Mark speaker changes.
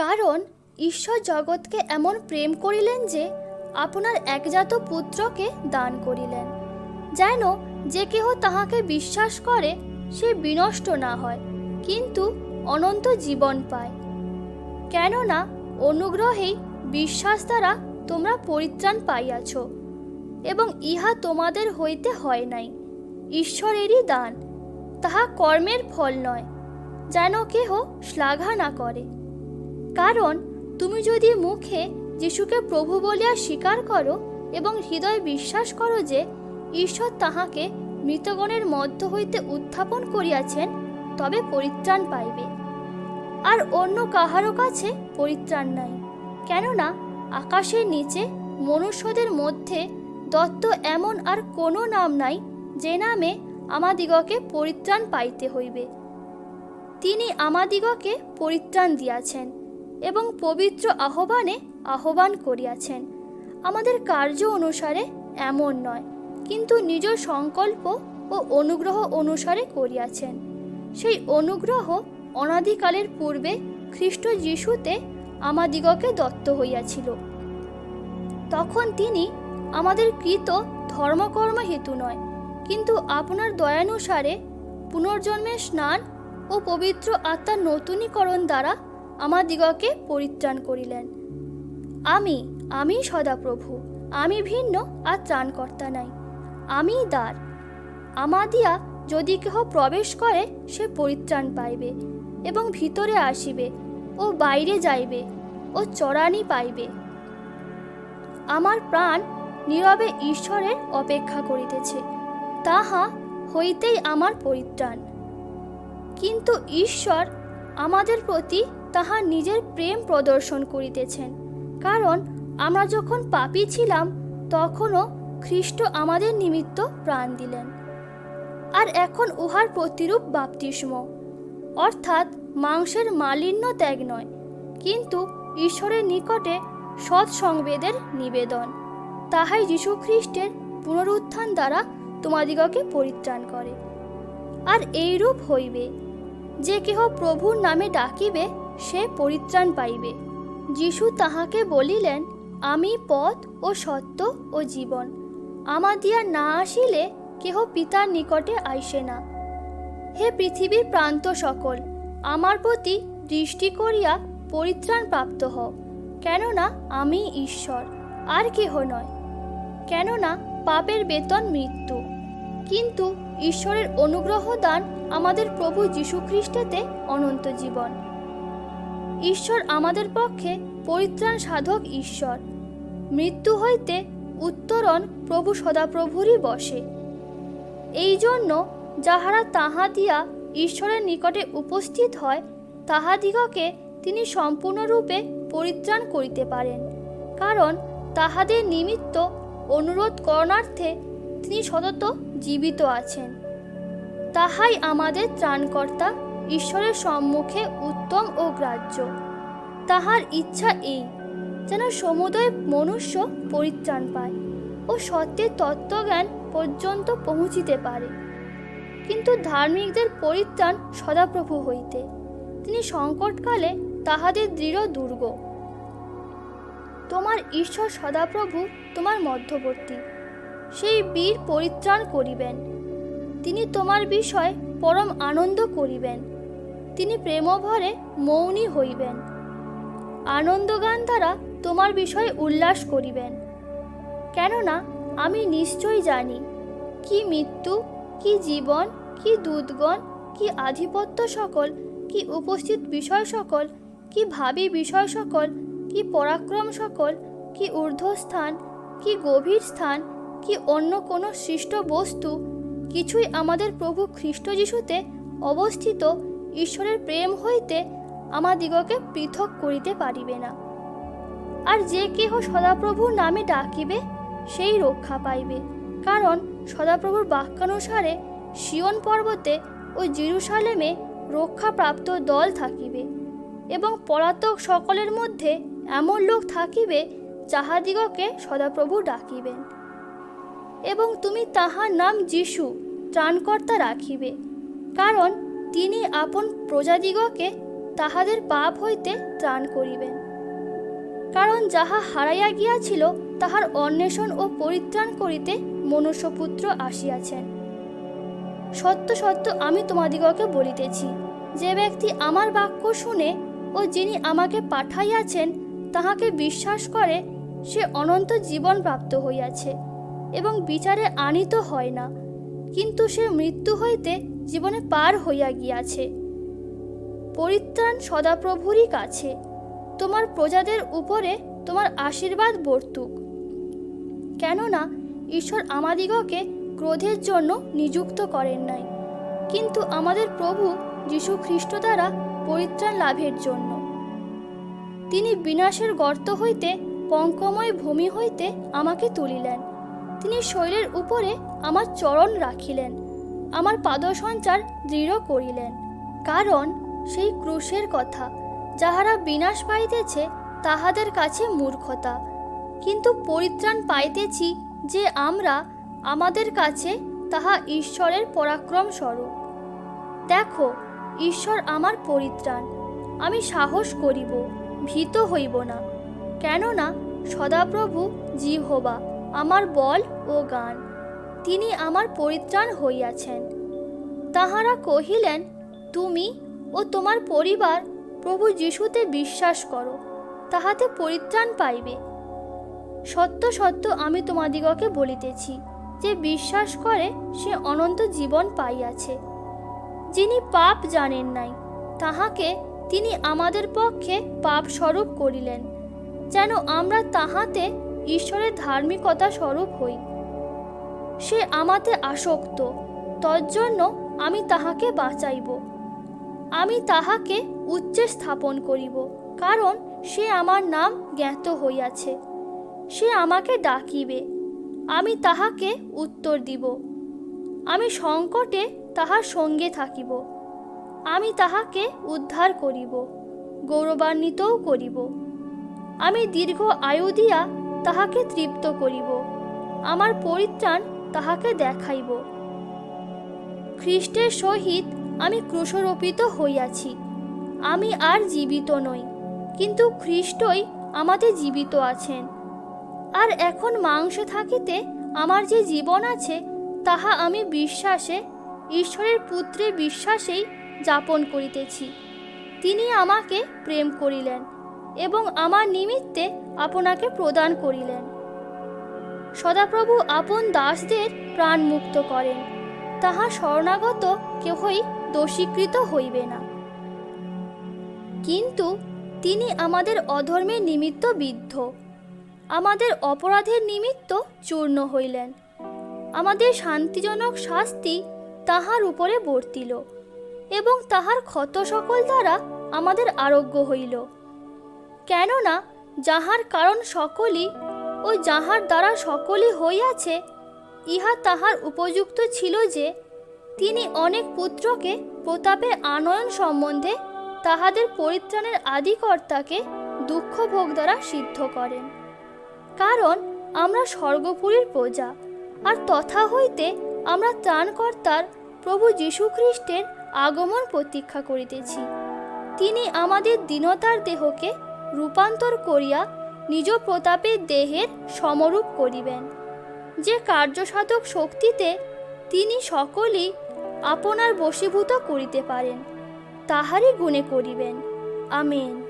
Speaker 1: কারণ ঈশ্বর জগৎকে এমন প্রেম করিলেন যে আপনার একজাত পুত্রকে দান করিলেন। যেন যে কেহ তাহাকে বিশ্বাস করে, সে বিনষ্ট না হয়, কিন্তু অনন্ত জীবন পায়। কেননা অনুগ্রহেই বিশ্বাস দ্বারা তোমরা পরিত্রাণ পাইয়াছ এবং ইহা তোমাদের হইতে হয় নাই। ঈশ্বরেরই দান, তাহা কর্মের ফল নয়, যেন কেহ শ্লাঘা না করে। কারণ তুমি যদি মুখে যিশুকে প্রভু বলিয়া স্বীকার করো এবং হৃদয় বিশ্বাস করো যে ঈশ্বর তাহাকে মৃতগণের মধ্য হইতে উত্থাপন করিয়াছেন, তবে পরিত্রাণ পাইবে। আর অন্য কাহারও কাছে পরিত্রাণ নাই, কেননা আকাশের নিচে মনুষ্যদের মধ্যে দত্ত এমন আর কোনো নাম নাই যে নামে আমাদিগকে পরিত্রাণ পাইতে হইবে। তিনি আমাদিগকে পরিত্রাণ দিয়াছেন। এবং পবিত্র আহ্বানে আহ্বান করিয়াছেন। আমাদের কার্য অনুসারে এমন নয়, কিন্তু নিজ সংকল্প ও অনুগ্রহ অনুসারে করিয়াছেন। সেই অনুগ্রহ অনাদিকালের পূর্বে খ্রিস্ট যিশুতে আমাদিগকে দত্ত হইয়াছিল। তখন তিনি আমাদের কৃত ধর্মকর্ম হেতু নয়, কিন্তু আপনার দয়ানুসারে পুনর্জন্মের স্নান ও পবিত্র আত্মার নতুনীকরণ দ্বারা আমাদিগকে পরিত্রাণ করিলেন। আমি আমি সদাপ্রভু, আমি ভিন্ন আর ত্রাণকর্তা নাই। আমি দ্বার। আমাদিয়া যদি কেহ প্রবেশ করে, সে পরিত্রাণ পাইবে এবং ভিতরে আসিবে ও বাইরে যাইবে ও চড়ানি পাইবে। আমার প্রাণ নীরবে ঈশ্বরের অপেক্ষা করিতেছে। তাহা হইতেই আমার পরিত্রাণ। কিন্তু ঈশ্বর আমাদের প্রতি তাহার নিজের প্রেম প্রদর্শন করিতেছেন। কারণ আমরা যখন পাপী ছিলাম, তখনও খ্রিস্ট আমাদের নিমিত্ত প্রাণ দিলেন। আর এখন উহার প্রতিরূপ বাপতিস্ম। অর্থাৎ মাংসের মালিন্য ত্যাগ নয়, কিন্তু ঈশ্বরের নিকটে সৎ সংবেদের নিবেদন। তাহাই যীশু খ্রিস্টের পুনরুত্থান দ্বারা তোমাদিগকে পরিত্রাণ করে। আর এইরূপ হইবে, যে কেহ প্রভুর নামে ডাকিবে সে পরিত্রাণ পাইবে। যিশু তাহাকে বলিলেন, আমি পথ ও সত্য ও জীবন। আমাদিয়া না আসিলে কেহ পিতার নিকটে আইসে না। হে পৃথিবীর প্রান্ত সকল, আমার প্রতি দৃষ্টি করিয়া পরিত্রাণ প্রাপ্ত হও। কেননা আমি ঈশ্বর, আর কেহ নয়। কেননা পাপের বেতন মৃত্যু। কিন্তু ঈশ্বরের অনুগ্রহ দান আমাদের প্রভু যীশুখ্রিস্টেতে অনন্ত জীবন। ঈশ্বর আমাদের পক্ষে পরিত্রাণ সাধক ঈশ্বর। মৃত্যু হইতে উত্তরণ প্রভু সদাপ্রভুরই বসে। এই জন্য যাহারা তাহা দিয়া ঈশ্বরের নিকটে উপস্থিত হয়, তাহাদিগকে তিনি সম্পূর্ণরূপে পরিত্রাণ করিতে পারেন। কারণ তাহাদের নিমিত্ত অনুরোধ করণার্থে তিনি সতত জীবিত আছেন। তাহাই আমাদের ত্রাণকর্তা ঈশ্বরের সম্মুখে উত্তম ও গ্রাহ্য। তাহার ইচ্ছা এই, যেন সমুদয় মনুষ্য পরিত্রাণ পায় ও সত্যের তত্ত্বজ্ঞান পর্যন্ত পৌঁছিতে পারে। কিন্তু ধার্মিকদের পরিত্রাণ সদাপ্রভু হইতে, তিনি সংকটকালে তাহাদের দৃঢ় দুর্গ। তোমার ঈশ্বর সদাপ্রভু তোমার মধ্যবর্তী, সেই বীর পরিত্রাণ করিবেন। তিনি তোমার বিষয় পরম আনন্দ করিবেন। তিনি প্রেমভরে মৌনী হইবেন। আনন্দগান দ্বারা তোমার বিষয়ে উল্লাস করিবেন। কেননা আমি নিশ্চয় জানি, কি মৃত্যু, কি জীবন, কি দুধগণ কি আধিপত্য সকল, কি উপস্থিত বিষয় সকল, কি ভাবি বিষয় সকল, কি পরাক্রম সকল, কি ঊর্ধ্বস্থান, কি গভীর স্থান, কি অন্য কোনো সৃষ্ট বস্তু কিছুই আমাদের প্রভু খ্রিস্ট যিশুতে অবস্থিত ঈশ্বরের প্রেম হইতে আমাদিগকে পৃথক করিতে পারিবে না। আর যে কেহ সদাপ্রভুর নামে ডাকিবে, সেই রক্ষা পাইবে। কারণ সদাপ্রভুর বাক্যানুসারে শিয়ন পর্বতে ও জিরুসালেমে রক্ষাপ্রাপ্ত দল থাকিবে এবং পলাতক সকলের মধ্যে এমন লোক থাকিবে যাহাদিগকে সদাপ্রভু ডাকিবেন। এবং তুমি তাহার নাম যিশু, ত্রাণকর্তা রাখিবে। কারণ তিনি আপন প্রজাদিগকে তাহাদের পাপ হইতে ত্রাণ করিবেন। কারণ যাহা হারাইয়া গিয়াছিল, তাহার অন্বেষণ ও পরিত্রাণ করিতে মনুষ্যপুত্র আসিয়াছেন। সত্য সত্য আমি তোমাদিগকে বলিতেছি, যে ব্যক্তি আমার বাক্য শুনে ও যিনি আমাকে পাঠাইয়াছেন, তাহাকে বিশ্বাস করে সে অনন্ত জীবন প্রাপ্ত হইয়াছে। এবং বিচারে আনিত হয় না। কিন্তু সে মৃত্যু হইতে জীবনে পার হইয়া গিয়াছে। পরিত্রাণ সদাপ্রভুরই কাছে। তোমার প্রজাদের উপরে তোমার আশীর্বাদ বর্তুক। কেননা, ঈশ্বর আমাদিগকে ক্রোধের জন্য নিযুক্ত করেন নাই। কিন্তু আমাদের প্রভু যীশু খ্রিস্ট দ্বারা পরিত্রাণ লাভের জন্য। তিনি বিনাশের গর্ত হইতে পঙ্কময় ভূমি হইতে আমাকে তুলিলেন। তিনি শৈলের উপরে আমার চরণ রাখিলেন, আমার পাদসঞ্চার দৃঢ় করিলেন, কারণ সেই ক্রুশের কথা, যাহারা বিনাশ পাইতেছে তাহাদের কাছে মূর্খতা। কিন্তু পরিত্রাণ পাইতেছি যে আমরা আমাদের কাছে তাহা ঈশ্বরের পরাক্রম স্বরূপ। দেখো, ঈশ্বর আমার পরিত্রাণ, আমি সাহস করিব, ভীত হইব না, কেননা সদাপ্রভু জিহোবা। আমার বল ও গান। তিনি আমার পরিত্রাণ হইয়াছেন। তাহারা কহিলেন, তুমি ও তোমার পরিবার প্রভু যিশুতে বিশ্বাস করো, তাহাতে পরিত্রাণ পাইবে। সত্য সত্য আমি তোমাদিগকে বলিতেছি যে বিশ্বাস করে সে অনন্ত জীবন পাইয়াছে। যিনি পাপ জানেন নাই, তাহাকে তিনি আমাদের পক্ষে পাপ স্বরূপ করিলেন, যেন আমরা তাহাতে ঈশ্বরের ধার্মিকতা স্বরূপ হই। সে আমাতে আসক্ত, তজ্জন্য আমি তাহাকে বাঁচাইব। আমি তাহাকে উচ্চে স্থাপন করিব, কারণ সে আমার নাম জ্ঞাত হইয়াছে। সে আমাকে ডাকিবে, আমি তাহাকে উত্তর দিব। আমি সংকটে তাহার সঙ্গে থাকিব, আমি তাহাকে উদ্ধার করিব, গৌরবান্বিতও করিব। আমি দীর্ঘ আয়ু দিয়া তাহাকে তৃপ্ত করিব। আমার পরিত্রাণ তাহাকে দেখাইব। খ্রিস্টের সহিত আমি ক্রুশরোপিত হইয়াছি। আমি আর জীবিত নই, কিন্তু খ্রিস্টই আমাতে জীবিত আছেন। আর এখন মাংসে থাকিতে আমার যে জীবন আছে, তাহা আমি বিশ্বাসে, ঈশ্বরের পুত্রে বিশ্বাসেই যাপন করিতেছি। তিনি আমাকে প্রেম করিলেন এবং আমার নিমিত্তে আপনাকে প্রদান করিলেন। সদাপ্রভু আপন দাসদের প্রাণ মুক্ত করেন। তাহা শরণাগত কেহই দোষীকৃত হইবে না। কিন্তু তিনি আমাদের অধর্মের নিমিত্ত বিদ্ধ। আমাদের অপরাধের নিমিত্ত চূর্ণ হইলেন। আমাদের শান্তিজনক শাস্তি তাহার উপরে বর্তিল এবং তাহার ক্ষত সকল দ্বারা আমাদের আরোগ্য হইল। কেননা যাহার কারণ সকলই, ও যাহার দ্বারা সকলই হইয়াছে, ইহা তাহার উপযুক্ত ছিল যে, তিনি অনেক পুত্রকে প্রতাপে আনয়ন সম্বন্ধে তাহাদের পরিত্রাণের আদিকর্তাকে দুঃখ ভোগ দ্বারা সিদ্ধ করেন। কারণ আমরা স্বর্গপুরীর প্রজা, আর তথা হইতে আমরা ত্রাণকর্তার প্রভু যীশু খ্রিস্টের আগমন প্রতীক্ষা করিতেছি। তিনি আমাদের দীনতার দেহকে রূপান্তর করিয়া নিজ প্রতাপের দেহের সমরূপ করিবেন। যে কার্যসাধক শক্তিতে তিনি সকলেই আপনার বশীভূত করিতে পারেন, তাহারই গুণে করিবেন। আমেন।